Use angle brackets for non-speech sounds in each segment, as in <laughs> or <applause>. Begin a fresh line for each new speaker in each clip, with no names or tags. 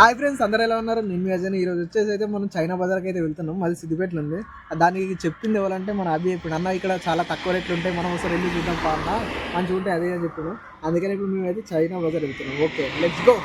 Hi friends అందరు ఎలా ఉన్నారు? నేను మీ అజయ్. ఈరోజు వచ్చేసి అయితే మనం చైనా బజార్కి అయితే వెళ్తున్నాం. అది సిద్దిపేటలో ఉంది. దానికి చెప్పింది ఎవరంటే మన అభి ఇప్పుడు అన్న ఇక్కడ చాలా తక్కువ రేట్లు ఉంటాయి. మనం ఒకసారి వెళ్ళి చూద్దాం పా అన్న. మంచిగా ఉంటే అదే అని చెప్పాడు. అందుకని ఇప్పుడు మేము అయితే చైనా బజార్ వెళ్తున్నాం. ఓకే లెట్స్ గో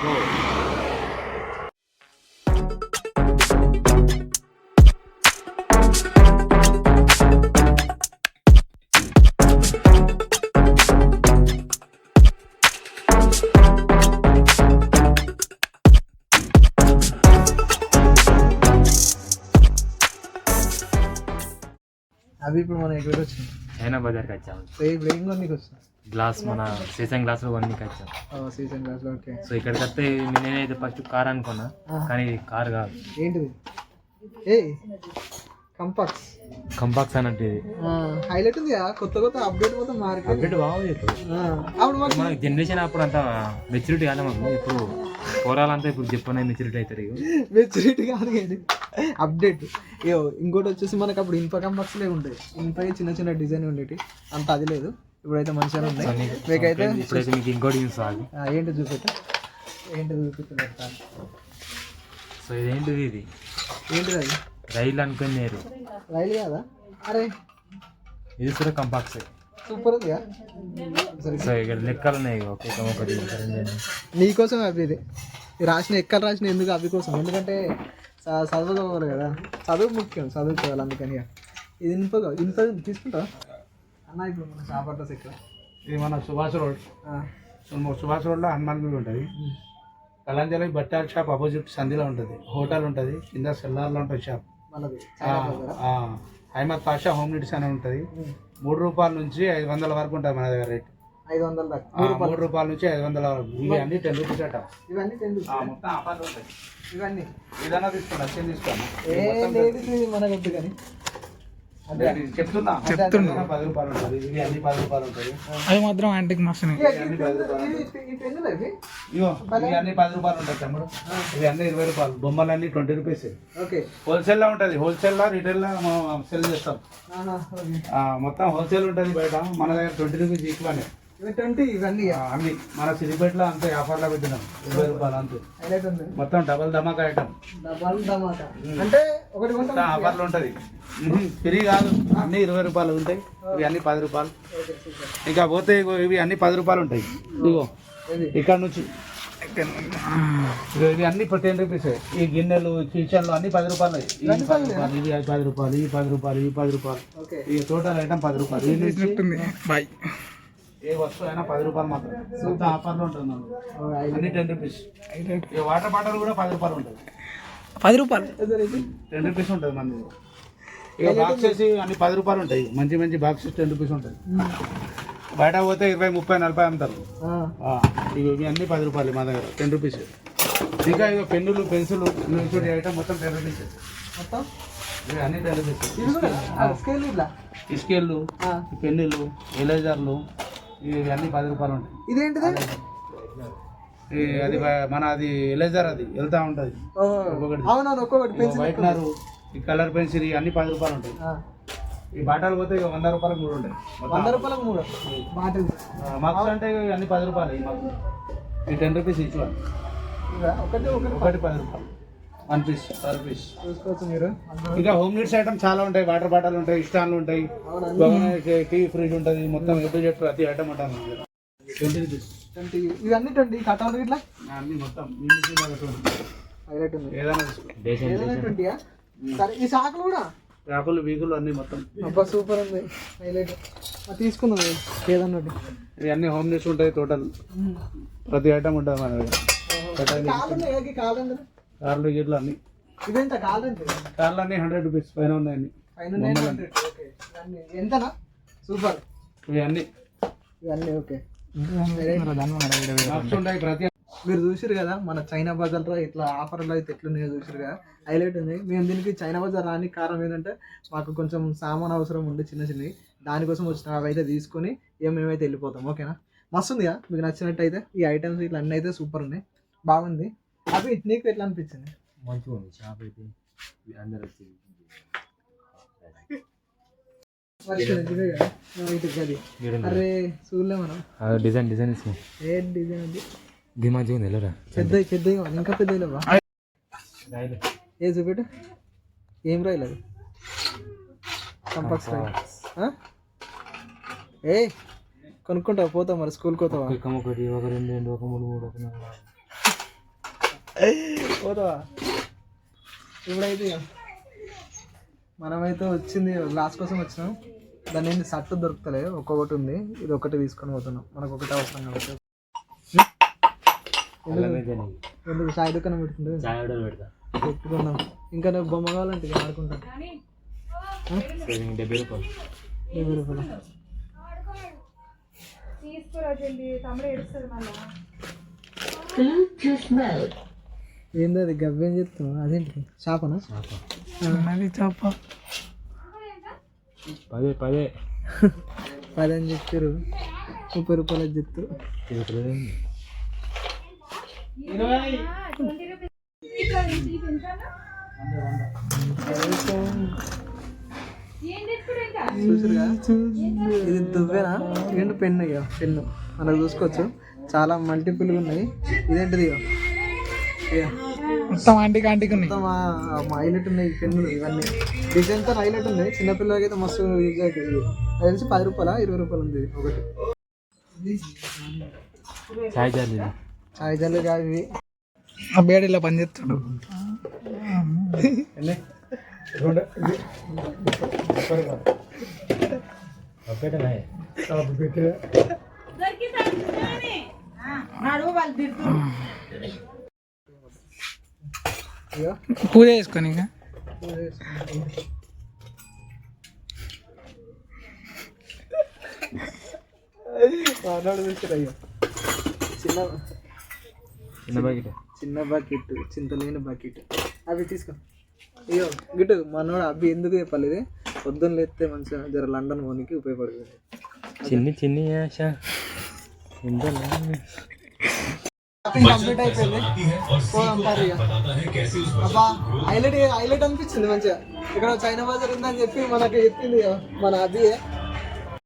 అవి ఇప్పుడు మనం ఎక్కడికి వచ్చినాం
చైనా బజార్కి
ఇప్పుడు ఏం వచ్చినాం
గ్లాస్ మన సీసన్ గ్లాస్లో కొనికి వచ్చాం.
సీజన్ క్లాస్లో ఓకే.
సో ఇక్కడికి వస్తే నేనైతే ఫస్ట్ కార్ అనుకున్నా కానీ ఇది కార్ కాదు.
ఏంటిది? ఏ కంపాక్స్.
కంపాక్స్ అన్నట్టు ఇది.
హైలైట్ ఉంది కదా కొత్త కొత్త అప్డేట్ మొత్తం మారిపోయింది.
అప్డేట్ బాగుంది ఇప్పుడు.
ఆ, అప్పుడు
మనకి జనరేషన్ అప్పుడు అంతా మెచ్యూరిటీ కాలే మాకు. ఇప్పుడు పోరాలంతా ఇప్పుడు చెప్పనే మెచ్యూరిటీ అవుతారు
మెచ్యూరిటీ <laughs> కాదు అప్డేట్ ఇంకోటి వచ్చేసి మనకు అప్పుడు ఇన్ఫా కంపాక్స్లే ఉంటాయి ఇన్ఫా చిన్న చిన్న డిజైన్ ఉండేటి. అంత అది లేదు. ఇప్పుడైతే మంచిగానే
సో
ఉన్నాయి మీకైతే
ఇప్పుడైతే మీకు ఇంకోటి
ఏంటి చూపెట్ట? ఏంటి చూపిస్తున్నారు
సో ఇదేంటిది ఇది?
ఏంటిది అది?
రైలు అనుకుని నేరు
రైలు కాదా? అరే.
ఇది కూడా కంపాక్స్
సూపర్ ఉందిగా సరే.
సో ఇక్కడ లెక్కలు ఉన్నాయి. ఒకటి.
నీకోసం అవి ఇది. రాసిన ఎక్కలు రాసిన ఎందుకు అవి కోసం? ఎందుకంటే చ- చదవగలరు కదా. చదువు ముఖ్యం చదువుకోవాలి అందుకని. ఇది ఇనుప ఇనుప తీసుకుంటా అన్న ఇప్పుడు మన అడ్రస్ ఇక్కడ
ఇది మన సుభాష్ రోడ్. సుభాష్ రోడ్లో హనుమాన్ గుడి ఉంటుంది. కలంజలి బట్టాల షాప్ అపోజిట్ సంధిలో ఉంటుంది. హోటల్ ఉంటుంది. కింద సెల్లార్లో ఉంటుంది shop. Ahmed Pasha home needs అని ఉంటుంది. మూడు రూపాయల నుంచి ఐదు వందల వరకు ఉంటుంది మన దగ్గర రేట్.
ఐదు వందల దాకా.
మూడు రూపాయల. నుంచి ఐదు వందల ఇవి అన్ని టెన్ రూపీస్ అట.
ఇవన్నీ టెన్
ఆ, మొత్తం ఆఫర్లు ఉంటాయి
ఇవన్నీ.
ఏదైనా తీసుకోండి వచ్చేది తీసుకోండి
ఏ లేదు ఇది మనకు వద్దు కానీ.
చెప్తున్నా. చెప్తున్నా. పది రూపాయలు ఉంటుంది. ఇవి అన్ని పది రూపాయలు ఉంటుంది.
అవి మాత్రం యాంటిక్ మస్తున్నాయి
ఇవి-
అన్ని పది రూపాయలు ఉంటాయి తమ్ముడు. ఇవి అన్ని ఇరవై రూపాయలు. బొమ్మలు అన్ని ట్వంటీ రూపీస్.
ఓకే.
హోల్సేల్లో ఉంటుంది హోల్సేల్లో రిటైల్లో మనం సెల్ చేస్తాం మొత్తం హోల్సేల్ ఉంటుంది బయట. మన దగ్గర ట్వంటీ రూపీస్ ఈక్వనే
ట్వంటీ ఇవన్నీ.
అన్ని. మన సిద్దిపేటలో అంతే ఆఫర్లో పెట్టినాం. ఇరవై రూపాయలు అంతే.
హైలైట్ ఉంది.
మొత్తం డబల్ ధమాకా ఐటమ్.
డబల్ టమాటా అంటే ఒకటి
ఆఫర్లు ఉంటుంది. ఫ్రీ కాదు. అన్ని ఇరవై రూపాయలు ఉంటాయి. ఇవి అన్ని పది రూపాయలు. ఇంకా పోతే ఇవి అన్ని పది రూపాయలు ఉంటాయి. ఇగో
ఇది
ఇక్కడ నుంచి. ఇవి అన్ని టెన్ రూపీస్. ఈ గిన్నెలు కిచెన్లు అన్ని పది రూపాయలు ఇవి పది రూపాయలు ఇవి పది రూపాయలు ఇవి పది రూపాయలు ఈ టోటల్ ఐటమ్ పది రూపాయలు. ఈ
బాయ్
ఏ వస్తువు అయినా పది రూపాయలు మాత్రం మొత్తం ఆఫర్లో ఉంటుంది. అన్ని టెన్ రూపీస్. ఈ వాటర్ బాటిల్ కూడా పది రూపాయలు ఉంటుంది.
పది రూపాయలు.
టెన్ రూపీస్ ఉంటుంది మనది ఇక బాక్సెస్ అన్ని పది రూపాయలు ఉంటాయి. మంచి మంచి బాక్సెస్ టెన్ రూపీస్ ఉంటాయి. బయట పోతే ఇరవై ముప్పై నలభై అమ్ముతారు. ఇవి ఇవి అన్ని పది రూపాయలు మా దగ్గర. Ten rupees. ఇంకా ఇక పెన్నులు పెన్సిల్ చూడే ఐటమ్ మొత్తం టెన్ రూపీస్.
మొత్తం?
ఇవి అన్ని టెన్ రూపీస్. ఇస్కేళ్ళు పెన్నులు ఎలేజర్లు ఇవి అన్ని పది రూపాయలు ఉంటాయి.
ఇదేంటిది?
ఈ అది మన అది ఎలేజర్ అది వెళ్తా ఉంటుంది. ఒక్కొక్కటి.
అవునవును ఒక్కొక్కటి
వైట్నర్ ఈ కలర్ పెన్సిల్ అన్ని పది రూపాయలు ఉంటాయి. ఈ బాటలు పోతే ఇక వంద రూపాయలకు మూడు ఉంటాయి.
వంద రూపాయలకు మూడు బాటిల్
మగ్స్ అంటే అన్ని పది రూపాయలు ఈ మగ్స్ ఈ టెన్ రూపీస్ ఇచ్చి
ఒకటి ఒకటి
పది రూపాయలు. వన్ పీస్ పర్ పీస్
చూసుకోవచ్చు మీరు.
ఇంకా హోమ్ నీడ్స్ ఐటమ్ చాలా ఉంటాయి వాటర్ బాటిల్ ఉంటాయి స్టాన్లు ఉంటాయి. టీ ఫ్రిడ్జ్ ఉంటుంది మొత్తం ఎటు చెట్టు ప్రతి ఐటమ్ ఉంటుంది ట్వంటీ రూపీస్
ట్వంటీ ఇవన్నీ ట్వంటీ కట్టాలి ఇట్లా?
అన్ని మొత్తం.
హైలైట్ ఉంది.
ఏదైనా తీసుకో.
దేశం
ఏదైనా ట్వంటీయా సరే ఈ శాఖలు కూడా?
రాకులు వీకులు అన్ని మొత్తం.
అబ్బా సూపర్ ఉంది. హైలైట్ ఏదన్నట్టు
అన్ని హోమ్ నీడ్స్ ఉంటాయి టోటల్ ప్రతి ఐటమ్ ఉంటుంది మన దగ్గర. కార్లు గిట్లు అన్ని.
ఇదెంత? కాళ్ళు ఎంత?
కార్లు అన్ని హండ్రెడ్ రూపీస్ పైన ఉన్నాయి?
ఇవన్నీ. ఎంతనా? సూపర్.
ఇవి అన్ని
ఇవన్నీ ఓకే.
ప్రతి
మీరు చూసారు కదా మన చైనా బజార్లో ఇట్లా ఆఫర్లు అయితే ఎట్లున్నాయో చూసారు కదా? హైలైట్ ఉంది మేము దీనికి చైనా బజార్ రాని కారణం ఏంటంటే మాకు కొంచెం సామాన్ అవసరం ఉండే చిన్న చిన్నవి. దానికోసం వచ్చిన అవి అయితే తీసుకొని ఏం మేమైతే వెళ్ళిపోతాం. ఓకేనా? మస్తు ఉందిగా. మీకు నచ్చినట్టయితే ఈ ఐటమ్స్ ఇట్లా అన్నీ అయితే సూపర్ ఉన్నాయి. బాగుంది. అవి నీకు ఎట్లా అనిపించింది?
మంచిగా ఉంది. షాప్ అయితే అందరు వచ్చి
అరే చూడలే మనం.
డిజైన్ డిజైన్
ఏ డిజైన్ అది?
ఇది మంచిగా ఉంది వెళ్ళరా?
పెద్ద పెద్దగా ఇంకా ఏ చూపెట్టు. ఏం రాయలు అది కంపాక్స్ రాయలు. ఆ? ఏ కొనుక్కుంటావా? పోతావు మరి? స్కూల్కి పోతావా?
ఒక ఒకటి ఒక రెండు రెండు ఒక మూడు మూడు ఒక నాలుగు
పోతావా ఇప్పుడైతే మనమైతే వచ్చింది గ్లాస్ కోసం వచ్చినాం. దాని ఏంటి సట్టు దొరుకుతలే ఒక్కొక్కటి ఉంది. ఇది ఒకటి తీసుకొని పోతున్నాం. మనకు ఒకటి అవసరం కాబట్టి. ఎందుకు? సాయి దుకాణం పెట్టుకుంటే
చాయ్ ఆర్డర్ పెడతా.
పెట్టుకున్నాం ఇంకా నాకు బొమ్మ కావాలంటే ఇక ఆడుకుంటాం.
డెబ్బై రూపాయలు.
డెబ్బై రూపాయలు? ఏంది అది గవ్వేం చెప్తావు అదేంటి? చేపనా?
చిన్నది చేప.
పదే పదే.
పది అని చెప్తారు ముప్పై రూపాయలు అని చెప్తారు ఇది దువ్వెనా? ఏంటి పెన్ను ఇక పెన్ను. మనకు చూసుకోవచ్చు. చాలా మల్టిపుల్గా ఉన్నాయి. ఇదేంటిది ఇక
మొత్తం ఆంటీకి ఆంటీకి ఉన్నాయి
మొత్తం హైలైట్ ఉన్నాయి ఈ పెన్నులు ఇవన్నీ డిజైన్తో హైలైట్ ఉన్నాయి చిన్నపిల్లలకి అయితే మస్తు యూజ్ అవుతుంది. అది తెలిసి పది రూపాయల ఇరవై రూపాయలు ఉంది ఒకటి
చాయ్ ఇది
చాయ్ జల్లు కాదు ఇవి
ఆ బేడ ఇలా పనిచేస్తాడు
ఒక్కటే నాయ్.
పూజ చేసుకొని ఇంకా
చిన్న
చిన్న ప్యాకెట్
చిన్న బకెట్ చింతలేని బకెట్ అవి తీసుకో అయ్యో గిట్టు మనోడు అవి ఎందుకు చెప్పాలి ఇది పొద్దున్న లేస్తే మంచిగా జర లండన్ పోనీకి ఉపయోగపడుతుంది
చిన్ని చిన్ని ఆశ
కంప్లీట్ అయిపోయింది పోదాం పరి ఇక. అబ్బా హైలైట్ హైలైట్ అనిపించింది మంచిగా ఇక్కడ చైనా బజార్ ఉందని చెప్పి మనకి చెప్పింది మన అది